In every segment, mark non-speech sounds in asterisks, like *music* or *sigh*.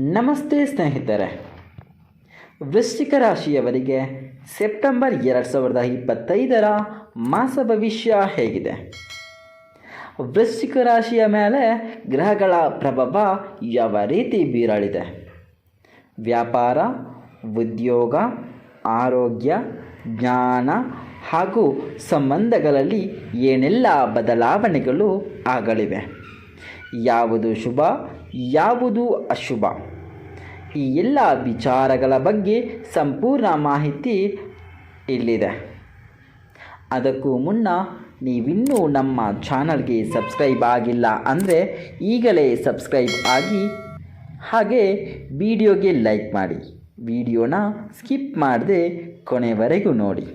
ನಮಸ್ತೆ ಸ್ನೇಹಿತರೆ. ವೃಶ್ಚಿಕ ರಾಶಿಯವರಿಗೆ ಸೆಪ್ಟೆಂಬರ್ ಎರಡು ಸಾವಿರದ ಇಪ್ಪತ್ತೈದರ ಮಾಸ ಭವಿಷ್ಯ ಹೇಗಿದೆ? ವೃಶ್ಚಿಕ ರಾಶಿಯ ಮೇಲೆ ಗ್ರಹಗಳ ಪ್ರಭಾವ ಯಾವ ರೀತಿ ಬೀರಲಿದೆ? ವ್ಯಾಪಾರ, ಉದ್ಯೋಗ, ಆರೋಗ್ಯ, ಜ್ಞಾನ ಹಾಗೂ ಸಂಬಂಧಗಳಲ್ಲಿ ಏನೆಲ್ಲ ಬದಲಾವಣೆಗಳು ಆಗಲಿವೆ? ಯಾವುದು ಶುಭ, ಯಾವುದು ಅಶುಭ? ಈ ಎಲ್ಲ ವಿಚಾರಗಳ ಬಗ್ಗೆ ಸಂಪೂರ್ಣ ಮಾಹಿತಿ ಇಲ್ಲಿದೆ. ಅದಕ್ಕೂ ಮುನ್ನ ನೀವಿನ್ನೂ ನಮ್ಮ ಚಾನಲ್ಗೆ ಸಬ್ಸ್ಕ್ರೈಬ್ ಆಗಿಲ್ಲ ಅಂದರೆ ಈಗಲೇ ಸಬ್ಸ್ಕ್ರೈಬ್ ಆಗಿ, ಹಾಗೆ ವಿಡಿಯೋಗೆ ಲೈಕ್ ಮಾಡಿ. ವಿಡಿಯೋನ ಸ್ಕಿಪ್ ಮಾಡದೆ ಕೊನೆವರೆಗೂ ನೋಡಿ.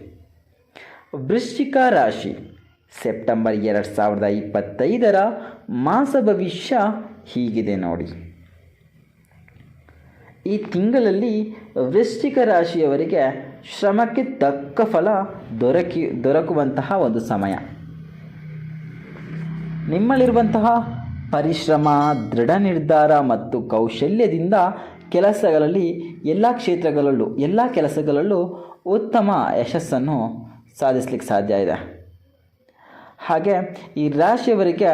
ವೃಶ್ಚಿಕ ರಾಶಿ. ಸೆಪ್ಟೆಂಬರ್ ಎರಡು ಸಾವಿರದ ಇಪ್ಪತ್ತೈದರ ಮಾಸ ಭವಿಷ್ಯ ಹೀಗಿದೆ ನೋಡಿ. ಈ ತಿಂಗಳಲ್ಲಿ ವೃಶ್ಚಿಕ ರಾಶಿಯವರಿಗೆ ಶ್ರಮಕ್ಕೆ ತಕ್ಕ ಫಲ ದೊರಕಿ, ದೊರಕುವಂತಹ ಒಂದು ಸಮಯ. ನಿಮ್ಮಲ್ಲಿರುವಂತಹ ಪರಿಶ್ರಮ, ದೃಢ ನಿರ್ಧಾರ ಮತ್ತು ಕೌಶಲ್ಯದಿಂದ ಕೆಲಸಗಳಲ್ಲಿ ಎಲ್ಲ ಕ್ಷೇತ್ರಗಳಲ್ಲೂ, ಎಲ್ಲ ಕೆಲಸಗಳಲ್ಲೂ ಉತ್ತಮ ಯಶಸ್ಸನ್ನು ಸಾಧಿಸಲಿಕ್ಕೆ ಸಾಧ್ಯ ಇದೆ. ಹಾಗೆ ಈ ರಾಶಿಯವರಿಗೆ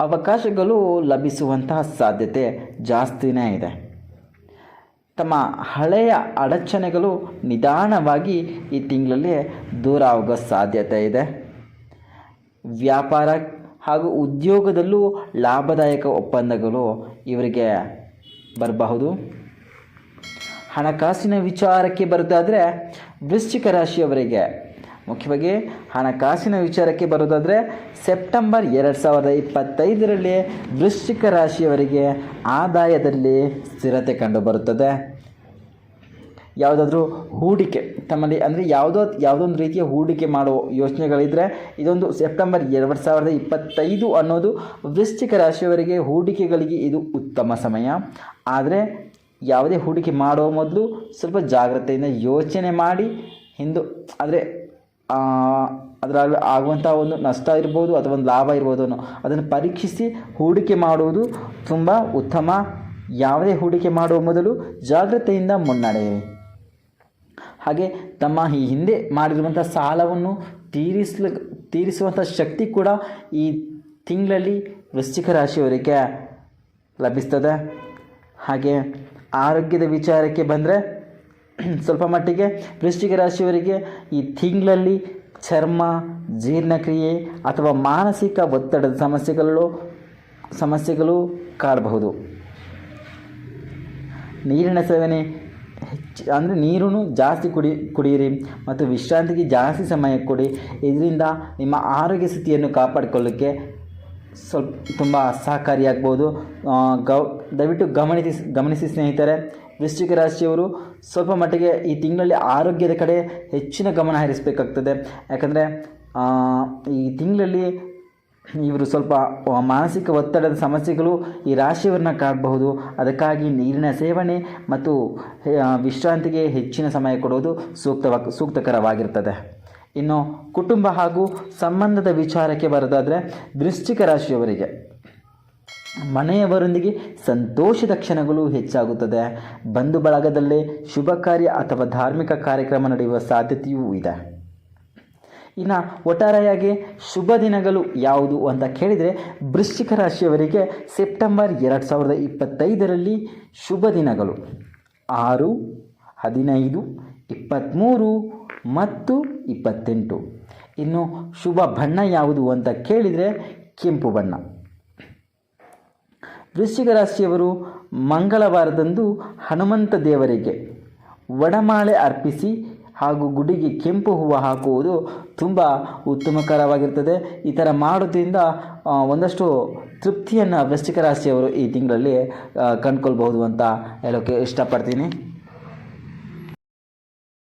ಅವಕಾಶಗಳು ಲಭಿಸುವಂತಹ ಸಾಧ್ಯತೆ ಜಾಸ್ತಿನೇ ಇದೆ. ತಮ್ಮ ಹಳೆಯ ಅಡಚಣೆಗಳು ನಿಧಾನವಾಗಿ ಈ ತಿಂಗಳಲ್ಲಿ ದೂರ ಆಗೋ ಸಾಧ್ಯತೆ ಇದೆ. ವ್ಯಾಪಾರ ಹಾಗೂ ಉದ್ಯೋಗದಲ್ಲೂ ಲಾಭದಾಯಕ ಒಪ್ಪಂದಗಳು ಇವರಿಗೆ ಬರಬಹುದು. ಹಣಕಾಸಿನ ವಿಚಾರಕ್ಕೆ ಬರೋದಾದರೆ ವೃಶ್ಚಿಕ ರಾಶಿಯವರಿಗೆ ಮುಖ್ಯವಾಗಿ ಹಣಕಾಸಿನ ವಿಚಾರಕ್ಕೆ ಬರೋದಾದರೆ ಸೆಪ್ಟೆಂಬರ್ ಎರಡು ಸಾವಿರದ ಇಪ್ಪತ್ತೈದರಲ್ಲಿ ವೃಶ್ಚಿಕ ರಾಶಿಯವರಿಗೆ ಆದಾಯದಲ್ಲಿ ಸ್ಥಿರತೆ ಕಂಡುಬರುತ್ತದೆ ಯಾವುದಾದ್ರೂ ಹೂಡಿಕೆ, ತಮ್ಮಲ್ಲಿ ಅಂದರೆ ಯಾವುದೋ, ಯಾವುದೊಂದು ರೀತಿಯ ಹೂಡಿಕೆ ಮಾಡುವ ಯೋಚನೆಗಳಿದ್ದರೆ ಇದೊಂದು ಸೆಪ್ಟೆಂಬರ್ ಎರಡು ಸಾವಿರದ ಇಪ್ಪತ್ತೈದು ಅನ್ನೋದು ವೃಶ್ಚಿಕ ರಾಶಿಯವರಿಗೆ ಹೂಡಿಕೆಗಳಿಗೆ ಇದು ಉತ್ತಮ ಸಮಯ. ಆದರೆ ಯಾವುದೇ ಹೂಡಿಕೆ ಮಾಡೋ ಮೊದಲು ಸ್ವಲ್ಪ ಜಾಗ್ರತೆಯಿಂದ ಯೋಚನೆ ಮಾಡಿ, ಹಿಂದೂ ಅಂದರೆ ಅದರಲ್ಲಿ ಆಗುವಂಥ ಒಂದು ನಷ್ಟ ಇರ್ಬೋದು ಅಥವಾ ಒಂದು ಲಾಭ ಇರ್ಬೋದು ಅನ್ನೋ ಅದನ್ನು ಪರೀಕ್ಷಿಸಿ ಹೂಡಿಕೆ ಮಾಡುವುದು ತುಂಬ ಉತ್ತಮ. ಯಾವುದೇ ಹೂಡಿಕೆ ಮಾಡುವ ಮೊದಲು ಜಾಗ್ರತೆಯಿಂದ ಮುನ್ನಡೆಯಿರಿ. ಹಾಗೆ ತಮ್ಮ ಈ ಹಿಂದೆ ಮಾಡಿರುವಂಥ ಸಾಲವನ್ನು ತೀರಿಸಲು ತೀರಿಸುವಂಥ ಶಕ್ತಿ ಕೂಡ ಈ ತಿಂಗಳಲ್ಲಿ ವೃಶ್ಚಿಕ ರಾಶಿಯವರಿಗೆ ಲಭಿಸ್ತದೆ. ಹಾಗೆ ಆರೋಗ್ಯದ ವಿಚಾರಕ್ಕೆ ಬಂದರೆ *clears throat* ಸ್ವಲ್ಪ ಮಟ್ಟಿಗೆ ವೃಶ್ಚಿಕ ರಾಶಿಯವರಿಗೆ ಈ ತಿಂಗಳಲ್ಲಿ ಚರ್ಮ, ಜೀರ್ಣಕ್ರಿಯೆ ಅಥವಾ ಮಾನಸಿಕ ಒತ್ತಡದ ಸಮಸ್ಯೆಗಳು ಸಮಸ್ಯೆಗಳು ಕಾಡಬಹುದು. ನೀರಿನ ಸೇವನೆ ಹೆಚ್ಚು, ಅಂದರೆ ನೀರನ್ನು ಜಾಸ್ತಿ ಕುಡಿ, ಕುಡಿಯಿರಿ ಮತ್ತು ವಿಶ್ರಾಂತಿಗೆ ಜಾಸ್ತಿ ಸಮಯ ಕೊಡಿ. ಇದರಿಂದ ನಿಮ್ಮ ಆರೋಗ್ಯ ಸ್ಥಿತಿಯನ್ನು ಕಾಪಾಡಿಕೊಳ್ಳೋಕ್ಕೆ ಸ್ವಲ್ಪ ತುಂಬ ಸಹಕಾರಿಯಾಗ್ಬೋದು. ಗ, ದಯವಿಟ್ಟು ಗಮನಿಸಿ ಗಮನಿಸಿ ಸ್ನೇಹಿತರೆ. ವೃಶ್ಚಿಕ ರಾಶಿಯವರು ಸ್ವಲ್ಪ ಮಟ್ಟಿಗೆ ಈ ತಿಂಗಳಲ್ಲಿ ಆರೋಗ್ಯದ ಕಡೆ ಹೆಚ್ಚಿನ ಗಮನ ಹರಿಸಬೇಕಾಗ್ತದೆ. ಯಾಕಂದರೆ ಈ ತಿಂಗಳಲ್ಲಿ ಇವರು ಸ್ವಲ್ಪ ಮಾನಸಿಕ ಒತ್ತಡದ ಸಮಸ್ಯೆಗಳು ಈ ರಾಶಿಯವರನ್ನ ಕಾಡಬಹುದು ಅದಕ್ಕಾಗಿ ನೀರಿನ ಸೇವನೆ ಮತ್ತು ವಿಶ್ರಾಂತಿಗೆ ಹೆಚ್ಚಿನ ಸಮಯ ಕೊಡುವುದು ಸೂಕ್ತವಾಗಿ ಸೂಕ್ತಕರವಾಗಿರ್ತದೆ. ಇನ್ನು ಕುಟುಂಬ ಹಾಗೂ ಸಂಬಂಧದ ವಿಚಾರಕ್ಕೆ ಬರೋದಾದರೆ, ವೃಶ್ಚಿಕ ರಾಶಿಯವರಿಗೆ ಮನೆಯವರೊಂದಿಗೆ ಸಂತೋಷದ ಕ್ಷಣಗಳು ಹೆಚ್ಚಾಗುತ್ತದೆ. ಬಂಧು ಬಳಗದಲ್ಲೇ ಶುಭ ಕಾರ್ಯ ಅಥವಾ ಧಾರ್ಮಿಕ ಕಾರ್ಯಕ್ರಮ ನಡೆಯುವ ಸಾಧ್ಯತೆಯೂ ಇದೆ. ಇನ್ನು ಒಟ್ಟಾರೆಯಾಗಿ ಶುಭ ದಿನಗಳು ಯಾವುದು ಅಂತ ಕೇಳಿದರೆ ವೃಶ್ಚಿಕ ರಾಶಿಯವರಿಗೆ ಸೆಪ್ಟೆಂಬರ್ ಎರಡು ಸಾವಿರದ ಇಪ್ಪತ್ತೈದರಲ್ಲಿ ಶುಭ ದಿನಗಳು. ಆರು, ಹದಿನೈದು ಇಪ್ಪತ್ತ್ಮೂರು ಮತ್ತು ಇಪ್ಪತ್ತೆಂಟು. ಇನ್ನು ಶುಭ ಬಣ್ಣ ಯಾವುದು ಅಂತ ಕೇಳಿದರೆ ಕೆಂಪು ಬಣ್ಣ. ವೃಶ್ಚಿಕ ರಾಶಿಯವರು ಮಂಗಳವಾರದಂದು ಹನುಮಂತ ದೇವರಿಗೆ ವಡಮಾಳೆ ಅರ್ಪಿಸಿ ಹಾಗೂ ಗುಡಿಗೆ ಕೆಂಪು ಹೂವು ಹಾಕುವುದು ತುಂಬ ಉತ್ತಮಕರವಾಗಿರ್ತದೆ ಈ ಥರ ಮಾಡೋದ್ರಿಂದ ಒಂದಷ್ಟು ತೃಪ್ತಿಯನ್ನು ವೃಶ್ಚಿಕ ರಾಶಿಯವರು ಈ ತಿಂಗಳಲ್ಲಿ ಕಂಡುಕೊಳ್ಬಹುದು ಅಂತ ಹೇಳೋಕ್ಕೆ ಇಷ್ಟಪಡ್ತೀನಿ.